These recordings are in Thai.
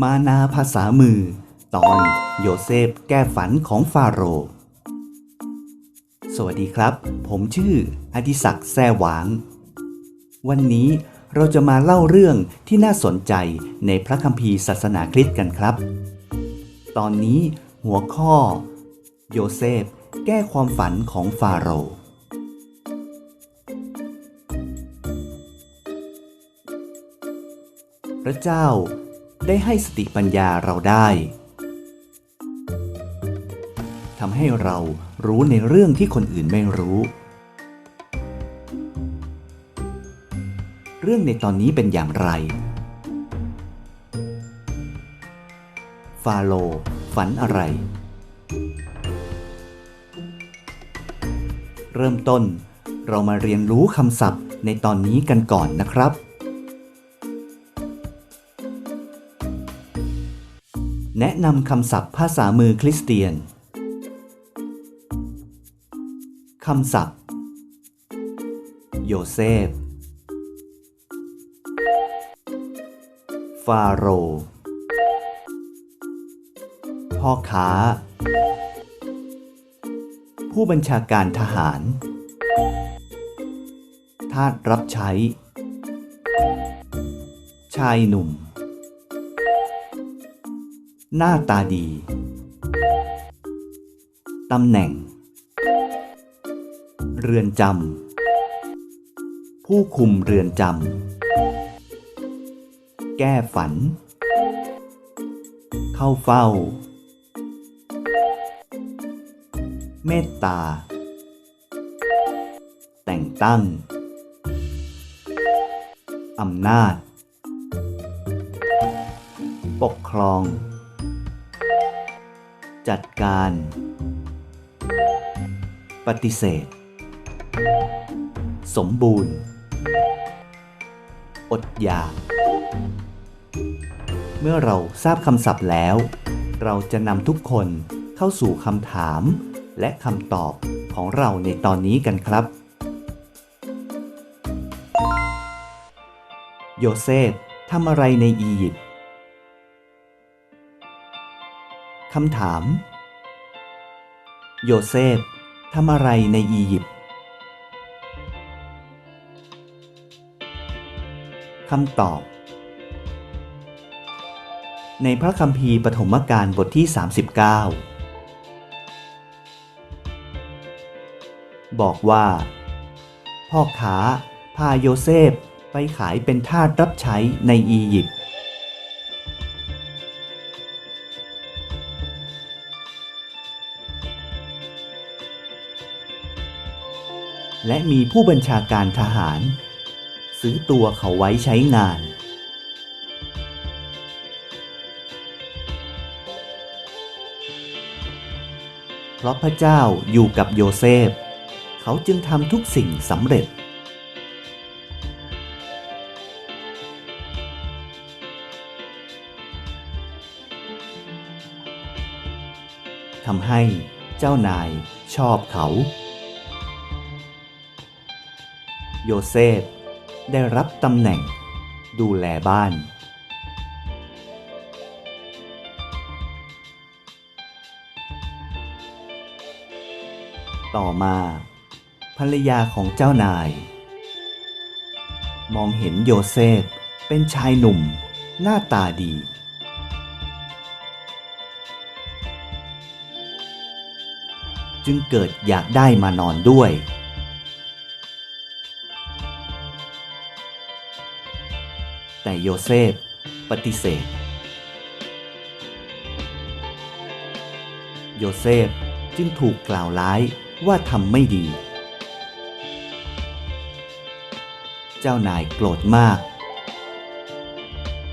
มานาภาษามือ ตอนโยเซฟแก้ฝันของฟาโร สวัสดีครับ ผมชื่ออดิศักดิ์แซ่หวาง วันนี้เราจะมาเล่าเรื่องที่น่าสนใจในพระคัมภีร์ศาสนาคริสต์กันครับ ตอนนี้หัวข้อ โยเซฟ แก้ความฝันของฟาโรห์พระเจ้า ได้ให้สติปัญญาเราได้ทำให้เรารู้ในเรื่องที่คนอื่นไม่รู้ เรื่องในตอนนี้เป็นอย่างไร ฟาโล ฝันอะไร เริ่มต้นเรามาเรียนรู้คำศัพท์ในตอนนี้กันก่อนนะครับ แนะนำคำศัพท์ภาษามือคริสเตียน คำศัพท์ โยเซฟ ฟาโรห์พ่อค้า ผู้บัญชาการทหาร ทาสรับใช้ ชายหนุ่ม หน้าตาดี ตำแหน่ง เรือนจำ ผู้คุมเรือนจำ แก้ฝัน เข้าเฝ้า เมตตา แต่งตั้ง อำนาจ ปกครอง จัดการ ปฏิเสธ สมบูรณ์ อดอยาก เมื่อเราทราบคำศัพท์แล้ว เราจะนำทุกคนเข้าสู่คำถาม และคำตอบของเราในตอนนี้กันครับ โยเซฟทำอะไรในอียิปต์ คำถาม โยเซฟทำอะไรในอียิปต์คำตอบ ในพระคัมภีร์ปฐมกาลบทที่ 39 บอกว่า พ่อค้าพาโยเซฟไปขายเป็นทาสรับใช้ในอียิปต์ และมีผู้บัญชาการทหาร ซื้อตัวเขาไว้ใช้งาน เพราะพระเจ้าอยู่กับโยเซฟ เขาจึงทำทุกสิ่งสำเร็จ ทำให้เจ้านายชอบเขา โยเซฟ ได้รับตำแหน่ง ดูแลบ้าน ต่อมา ภรรยาของเจ้านาย มองเห็นโยเซฟ เป็นชายหนุ่ม หน้าตาดีจึงเกิดอยากได้มานอนด้วย แต่โยเซฟปฏิเสธ โยเซฟจึงถูกกล่าวร้ายว่าทำไม่ดี เจ้านายโกรธมาก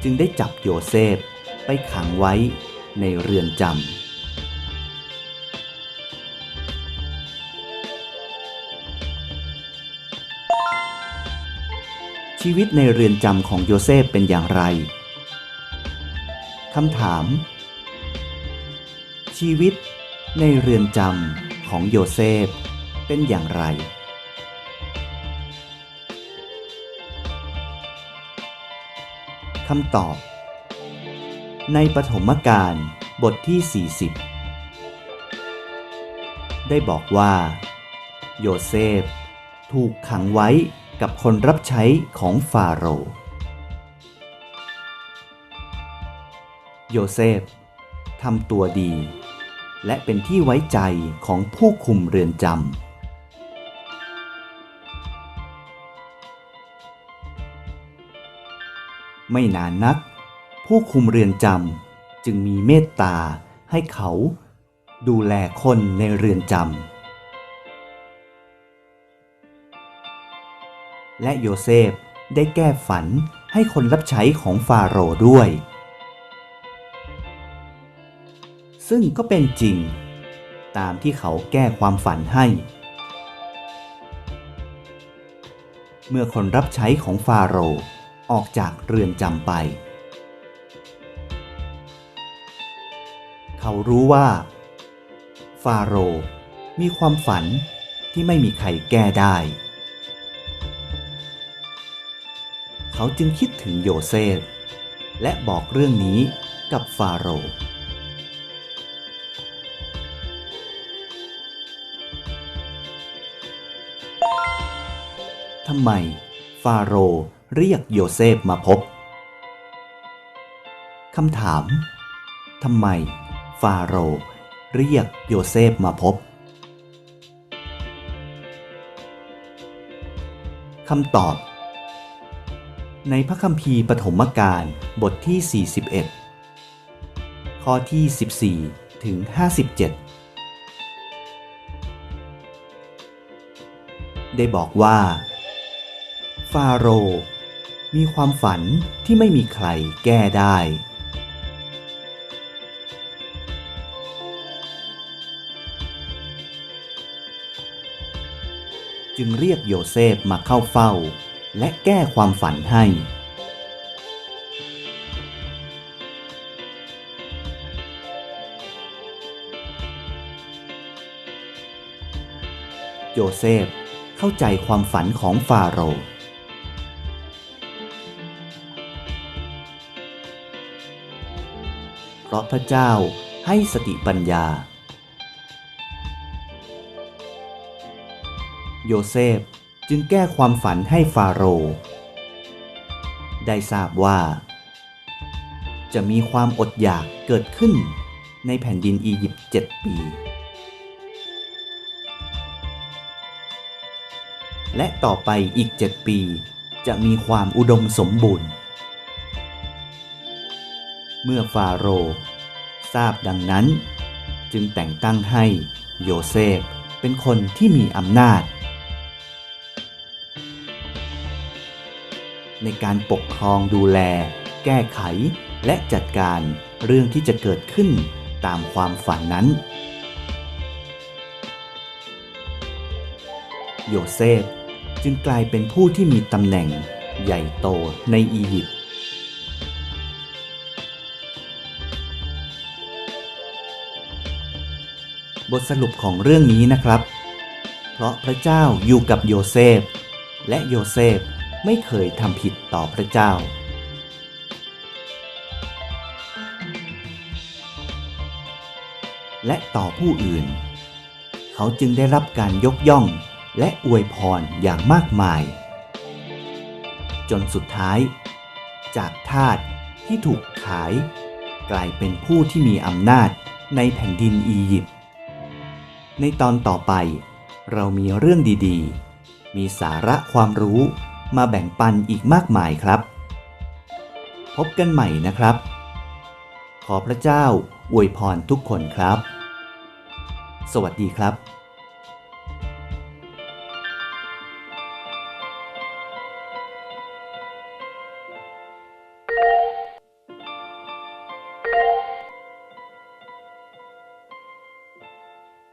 จึงได้จับโยเซฟไปขังไว้ในเรือนจำ ชีวิตในเรือนจำของโยเซฟเป็นอย่างไร คำถาม ชีวิตในเรือนจำของโยเซฟเป็นอย่างไร คำตอบ ในปฐมกาลบทที่ 40 ได้บอกว่า โยเซฟถูกขังไว้ กับคนรับใช้ของฟาโรห์โยเซฟทำตัวดี และเป็นที่ไว้ใจของผู้คุมเรือนจำ ไม่นานนัก ผู้คุมเรือนจำจึงมีเมตตาให้เขาดูแลคนในเรือนจำ และโยเซฟได้แก้ฝันให้คนรับใช้ของฟาโรห์ด้วย ซึ่งก็เป็นจริง ตามที่เขาแก้ความฝันให้ เมื่อคนรับใช้ของฟาโรห์ออกจากเรือนจำไป เขารู้ว่า ฟาโรห์มีความฝันที่ไม่มีใครแก้ได้ เขาจึงคิดถึงโยเซฟ และบอกเรื่องนี้กับฟาโรห์ทำไมฟาโรห์เรียกโยเซฟมาพบ คำถาม ทำไมฟาโรห์เรียกโยเซฟมาพบ คำตอบ ในพระคัมภีร์ปฐมกาลบทที่ 41 ข้อที่ 14 ถึง 57 ได้บอกว่า ฟาโรห์มีความฝันที่ไม่มีใครแก้ได้ จึงเรียกโยเซฟมาเข้าเฝ้า และแก้ความฝันให้ โยเซฟเข้าใจความฝันของฟาโรห์เพราะพระเจ้าให้สติปัญญา โยเซฟ จึงแก้ความฝันให้ฟาโรห์ได้ทราบว่า จะมีความอดอยากเกิดขึ้นในแผ่นดินอียิปต์เจ็ดปี และต่อไปอีกเจ็ดปี จะมีความอุดมสมบูรณ์ เมื่อฟาโรห์ทราบดังนั้น จึงแต่งตั้งให้โยเซฟเป็นคนที่มีอำนาจ ในการปกครองดูแล แก้ไข และจัดการเรื่องที่จะเกิดขึ้นตามความฝันนั้น โยเซฟจึงกลายเป็นผู้ที่มีตำแหน่งใหญ่โตในอียิปต์บทสรุปของเรื่องนี้นะครับ เพราะพระเจ้าอยู่กับโยเซฟ และโยเซฟ ไม่เคยทำผิดต่อพระเจ้า และต่อผู้อื่น เขาจึงได้รับการยกย่องและอวยพรอย่างมากมาย จนสุดท้าย จากทาสที่ถูกขาย กลายเป็นผู้ที่มีอำนาจในแผ่นดินอียิปต์ในตอนต่อไปเรามีเรื่องดีๆ มีสาระความรู้ มาแบ่งปันอีกมากมายครับ พบกันใหม่นะครับ ขอพระเจ้าอวยพรทุกคนครับ สวัสดีครับ